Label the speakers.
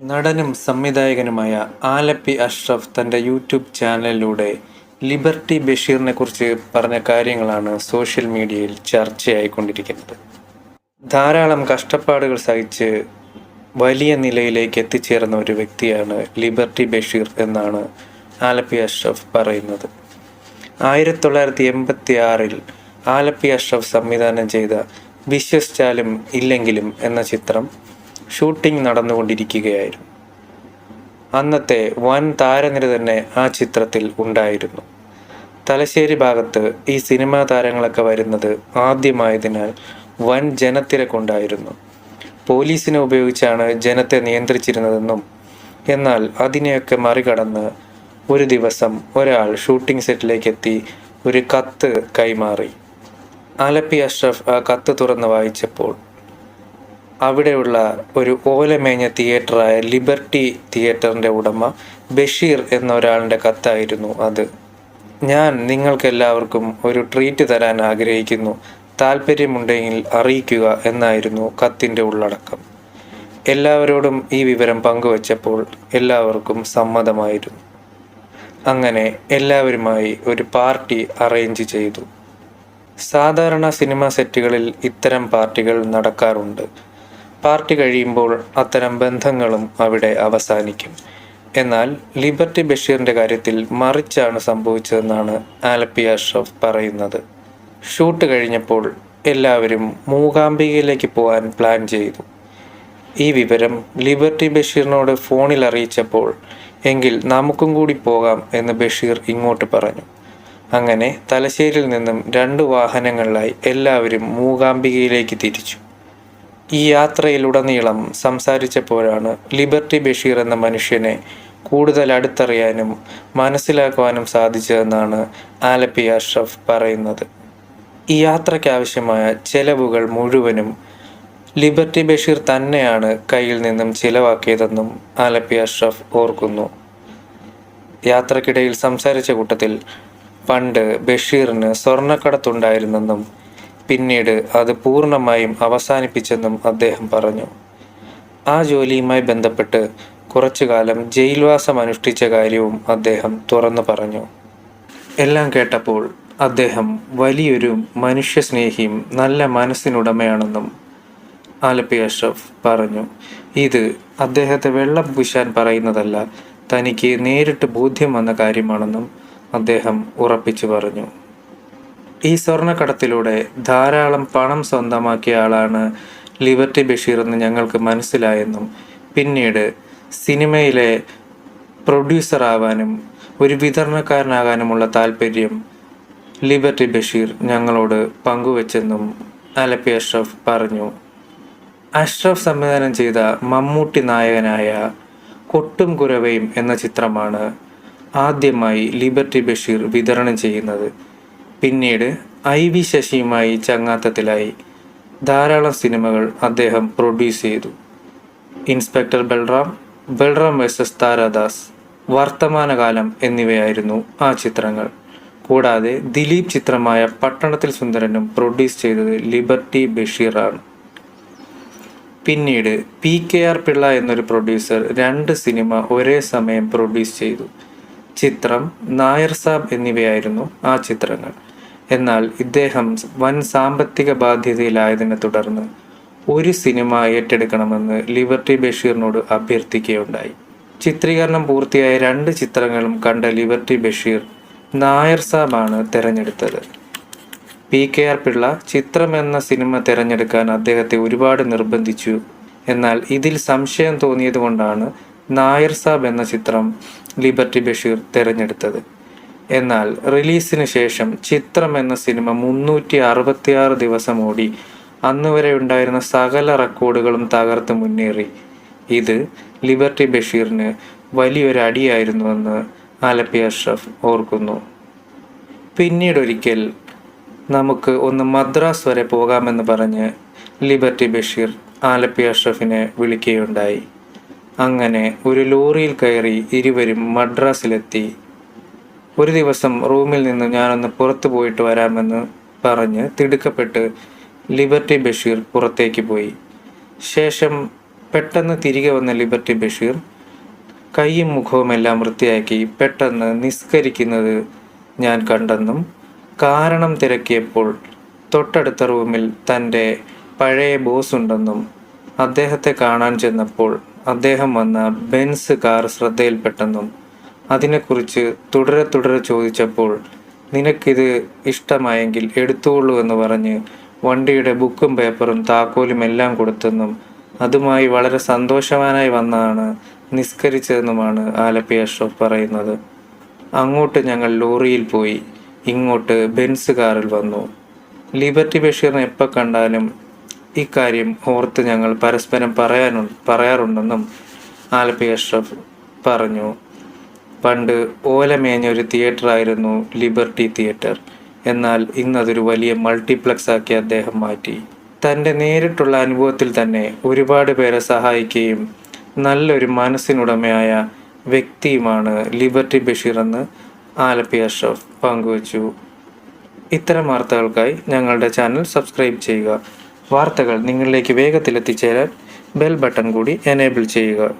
Speaker 1: നടനും സംവിധായകനുമായ ആലപ്പി അഷ്റഫ് തന്റെ യൂട്യൂബ് ചാനലിലൂടെ ലിബർട്ടി ബഷീറിനെ കുറിച്ച് പറഞ്ഞ കാര്യങ്ങളാണ് സോഷ്യൽ മീഡിയയിൽ ചർച്ചയായിക്കൊണ്ടിരിക്കുന്നത്. ധാരാളം കഷ്ടപ്പാടുകൾ സഹിച്ച് വലിയ നിലയിലേക്ക് എത്തിച്ചേർന്ന ഒരു വ്യക്തിയാണ് ലിബർട്ടി ബഷീർ എന്നാണ് ആലപ്പി അഷ്റഫ് പറയുന്നത്. ആയിരത്തി തൊള്ളായിരത്തി എൺപത്തി ആറിൽ ആലപ്പി അഷ്റഫ് സംവിധാനം ചെയ്ത വിശ്വസിച്ചാലും ഇല്ലെങ്കിലും എന്ന ചിത്രം ഷൂട്ടിംഗ് നടന്നുകൊണ്ടിരിക്കുകയായിരുന്നു. അന്നത്തെ വൻ താരനിര തന്നെ ആ ചിത്രത്തിൽ ഉണ്ടായിരുന്നു. തലശ്ശേരി ഭാഗത്ത് ഈ സിനിമാ താരങ്ങളൊക്കെ വരുന്നത് ആദ്യമായതിനാൽ വൻ ജനത്തിരക്കുണ്ടായിരുന്നു. പോലീസിനെ ഉപയോഗിച്ചാണ് ജനത്തെ നിയന്ത്രിച്ചിരുന്നതെന്നും എന്നാൽ അതിനെയൊക്കെ മറികടന്ന് ഒരു ദിവസം ഒരാൾ ഷൂട്ടിംഗ് സെറ്റിലേക്ക് എത്തി ഒരു കത്ത് കൈമാറി. അലപ്പി അഷ്റഫ് ആ കത്ത് തുറന്ന് വായിച്ചപ്പോൾ അവിടെയുള്ള ഒരു ഓലമേഞ്ഞ തിയേറ്ററായ ലിബർട്ടി തിയേറ്ററിന്റെ ഉടമ ബഷീർ എന്ന കത്തായിരുന്നു അത്. ഞാൻ നിങ്ങൾക്കെല്ലാവർക്കും ഒരു ട്രീറ്റ് തരാൻ ആഗ്രഹിക്കുന്നു. താല്പര്യമുണ്ടെങ്കിൽ അറിയിക്കുക എന്നായിരുന്നു കത്തിന്റെ ഉള്ളടക്കം. എല്ലാവരോടും ഈ വിവരം പങ്കുവച്ചപ്പോൾ എല്ലാവർക്കും സമ്മതമായിരുന്നു. അങ്ങനെ എല്ലാവരുമായി ഒരു പാർട്ടി അറേഞ്ച് ചെയ്തു. സാധാരണ സിനിമ സെറ്റുകളിൽ ഇത്തരം പാർട്ടികൾ നടക്കാറുണ്ട്. പാർട്ടി കഴിയുമ്പോൾ അത്തരം ബന്ധങ്ങളും അവിടെ അവസാനിക്കും. എന്നാൽ ലിബർട്ടി ബഷീറിന്റെ കാര്യത്തിൽ മറിച്ചാണ് സംഭവിച്ചതെന്നാണ് ആലപ്പി അഷ്റഫ് പറയുന്നത്. ഷൂട്ട് കഴിഞ്ഞപ്പോൾ എല്ലാവരും മൂകാംബികയിലേക്ക് പോകാൻ പ്ലാൻ ചെയ്തു. ഈ വിവരം ലിബർട്ടി ബഷീറിനോട് ഫോണിൽ അറിയിച്ചപ്പോൾ എങ്കിൽ നമുക്കും കൂടി പോകാം എന്ന് ബഷീർ ഇങ്ങോട്ട് പറഞ്ഞു. അങ്ങനെ തലശ്ശേരിയിൽ നിന്നും രണ്ട് വാഹനങ്ങളിലായി എല്ലാവരും മൂകാംബികയിലേക്ക് തിരിച്ചു. ഈ യാത്രയിലുടനീളം സംസാരിച്ചപ്പോഴാണ് ലിബർട്ടി ബഷീർ എന്ന മനുഷ്യനെ കൂടുതൽ അടുത്തറിയാനും മനസ്സിലാക്കുവാനും സാധിച്ചതെന്നാണ് ആലപ്പി അഷ്റഫ് പറയുന്നത്. ഈ യാത്രയ്ക്കാവശ്യമായ ചെലവുകൾ മുഴുവനും ലിബർട്ടി ബഷീർ തന്നെയാണ് കയ്യിൽ നിന്നും ചിലവാക്കിയതെന്നും ആലപ്പി അഷ്റഫ് ഓർക്കുന്നു. യാത്രക്കിടയിൽ സംസാരിച്ച കൂട്ടത്തിൽ പണ്ട് ബഷീറിന് സ്വർണക്കടത്തുണ്ടായിരുന്നെന്നും പിന്നീട് അത് പൂർണമായും അവസാനിപ്പിച്ചെന്നും അദ്ദേഹം പറഞ്ഞു. ആ ജോലിയുമായി ബന്ധപ്പെട്ട് കുറച്ചു കാലം ജയിൽവാസം അനുഷ്ഠിച്ച കാര്യവും അദ്ദേഹം തുറന്നു പറഞ്ഞു. എല്ലാം കേട്ടപ്പോൾ അദ്ദേഹം വലിയൊരു മനുഷ്യസ്നേഹിയും നല്ല മനസ്സിനുടമയാണെന്നും ആലപ്പി അഷ്റഫ് പറഞ്ഞു. ഇത് അദ്ദേഹത്തെ വെള്ളം പൂശാൻ പറയുന്നതല്ല തനിക്ക് നേരിട്ട് ബോധ്യം വന്ന കാര്യമാണെന്നും അദ്ദേഹം ഉറപ്പിച്ചു പറഞ്ഞു. ഈ സ്വർണക്കടത്തിലൂടെ ധാരാളം പണം സ്വന്തമാക്കിയ ആളാണ് ലിബർട്ടി ബഷീർ എന്ന് ഞങ്ങൾക്ക് മനസ്സിലായെന്നും പിന്നീട് സിനിമയിലെ പ്രൊഡ്യൂസർ ആവാനും ഒരു വിതരണക്കാരനാകാനുമുള്ള താല്പര്യം ലിബർട്ടി ബഷീർ ഞങ്ങളോട് പങ്കുവച്ചെന്നും അലപ്പി അഷ്റഫ് പറഞ്ഞു. അഷ്റഫ് സംവിധാനം ചെയ്ത മമ്മൂട്ടി നായകനായ കൊട്ടും കുരവയും എന്ന ചിത്രമാണ് ആദ്യമായി ലിബർട്ടി ബഷീർ വിതരണം ചെയ്യുന്നത്. പിന്നീട് ഐ വി ശശിയുമായി ചങ്ങാത്തത്തിലായി ധാരാളം സിനിമകൾ അദ്ദേഹം പ്രൊഡ്യൂസ് ചെയ്തു. ഇൻസ്പെക്ടർ ബൽറാം ബൽറാം വേഴ്സസ് താരാദാസ് വർത്തമാനകാലം എന്നിവയായിരുന്നു ആ ചിത്രങ്ങൾ. കൂടാതെ ദിലീപ് ചിത്രമായ പട്ടണത്തിൽ സുന്ദരനും പ്രൊഡ്യൂസ് ചെയ്തത് ലിബർട്ടി ബഷീറാണ്. പിന്നീട് പി കെ ആർ പിള്ള എന്നൊരു പ്രൊഡ്യൂസർ രണ്ട് സിനിമ ഒരേ സമയം പ്രൊഡ്യൂസ് ചെയ്തു. ചിത്രം നായർ സാബ് എന്നിവയായിരുന്നു ആ ചിത്രങ്ങൾ. എന്നാൽ ഇദ്ദേഹം വൻ സാമ്പത്തിക ബാധ്യതയിലായതിനെ തുടർന്ന് ഒരു സിനിമ ഏറ്റെടുക്കണമെന്ന് ലിബർട്ടി ബഷീറിനോട് അഭ്യർത്ഥിക്കുകയുണ്ടായി. ചിത്രീകരണം പൂർത്തിയായ രണ്ട് ചിത്രങ്ങളും കണ്ട ലിബർട്ടി ബഷീർ നായർ സാബാണ് തിരഞ്ഞെടുത്തത്. പി കെ ആർ പിള്ള ചിത്രം എന്ന സിനിമ തിരഞ്ഞെടുക്കാൻ അദ്ദേഹത്തെ ഒരുപാട് നിർബന്ധിച്ചു. എന്നാൽ ഇതിൽ സംശയം തോന്നിയത് കൊണ്ടാണ് നായർ സാബ് എന്ന ചിത്രം ലിബർട്ടി ബഷീർ തിരഞ്ഞെടുത്തത്. എന്നാൽ റിലീസിന് ശേഷം ചിത്രം എന്ന സിനിമ മുന്നൂറ്റി അറുപത്തിയാറ് ദിവസം ഓടി. അന്ന് വരെ ഉണ്ടായിരുന്ന സകല റെക്കോർഡുകളും തകർത്ത് മുന്നേറി. ഇത് ലിബർട്ടി ബഷീറിന് വലിയൊരു അടിയായിരുന്നുവെന്ന് ആലപ്പി അഷ്റഫ് ഓർക്കുന്നു. പിന്നീടൊരിക്കൽ നമുക്ക് ഒന്ന് മദ്രാസ് വരെ പോകാമെന്ന് പറഞ്ഞ് ലിബർട്ടി ബഷീർ ആലപ്പി അഷ്റഫിനെ വിളിക്കുകയുണ്ടായി. അങ്ങനെ ഒരു ലോറിയിൽ കയറി ഇരുവരും മദ്രാസിലെത്തി. ഒരു ദിവസം റൂമിൽ നിന്ന് ഞാനൊന്ന് പുറത്തു പോയിട്ട് വരാമെന്ന് പറഞ്ഞ് തിടുക്കപ്പെട്ട് ലിബർട്ടി ബഷീർ പുറത്തേക്ക് പോയി. ശേഷം പെട്ടെന്ന് തിരികെ വന്ന ലിബർട്ടി ബഷീർ കൈയും മുഖവുമെല്ലാം വൃത്തിയാക്കി പെട്ടെന്ന് നിസ്കരിക്കുന്നത് ഞാൻ കണ്ടെന്നും കാരണം തിരക്കിയപ്പോൾ തൊട്ടടുത്ത റൂമിൽ തന്റെ പഴയ ബോസ് ഉണ്ടെന്നും അദ്ദേഹത്തെ കാണാൻ ചെന്നപ്പോൾ അദ്ദേഹം വന്ന ബെൻസ് കാർ ശ്രദ്ധയിൽപ്പെട്ടെന്നും അതിനെക്കുറിച്ച് തുടരെ തുടരെ ചോദിച്ചപ്പോൾ നിനക്കിത് ഇഷ്ടമായെങ്കിൽ എടുത്തോളൂ എന്ന് പറഞ്ഞ് വണ്ടിയുടെ ബുക്കും പേപ്പറും താക്കോലും എല്ലാം കൊടുത്തെന്നും അതുമായി വളരെ സന്തോഷവാനായി വന്നാണ് നിസ്കരിച്ചതെന്നുമാണ് ആലപ്പി അഷ്റഫ് പറയുന്നത്. അങ്ങോട്ട് ഞങ്ങൾ ലോറിയിൽ പോയി. ഇങ്ങോട്ട് ബെൻസ് കാറിൽ വന്നു. ലിബർട്ടി ബഷീറിനെ എപ്പോൾ കണ്ടാലും ഇക്കാര്യം ഓർത്ത് ഞങ്ങൾ പരസ്പരം പറയാനു പറയാറുണ്ടെന്നും ആലപ്പി അഷ്റഫ് പറഞ്ഞു. പണ്ട് ഓലമേഞ്ഞ ഒരു തിയേറ്ററായിരുന്നു ലിബർട്ടി തിയേറ്റർ. എന്നാൽ ഇന്നതൊരു വലിയ മൾട്ടിപ്ലക്സ് ആക്കി അദ്ദേഹം മാറ്റി. തന്റെ നേരിട്ടുള്ള അനുഭവത്തിൽ തന്നെ ഒരുപാട് പേരെ സഹായിക്കുകയും നല്ലൊരു മനസ്സിനുടമയായ വ്യക്തിയുമാണ് ലിബർട്ടി ബഷീർ എന്ന് ആലപ്പി അഷ്റഫ് പങ്കുവച്ചു. ഇത്തരം വാർത്തകൾക്കായി ഞങ്ങളുടെ ചാനൽ സബ്സ്ക്രൈബ് ചെയ്യുക. വാർത്തകൾ നിങ്ങളിലേക്ക് വേഗത്തിൽ എത്തിച്ചേരാൻ ബെൽ ബട്ടൺ കൂടി എനേബിൾ ചെയ്യുക.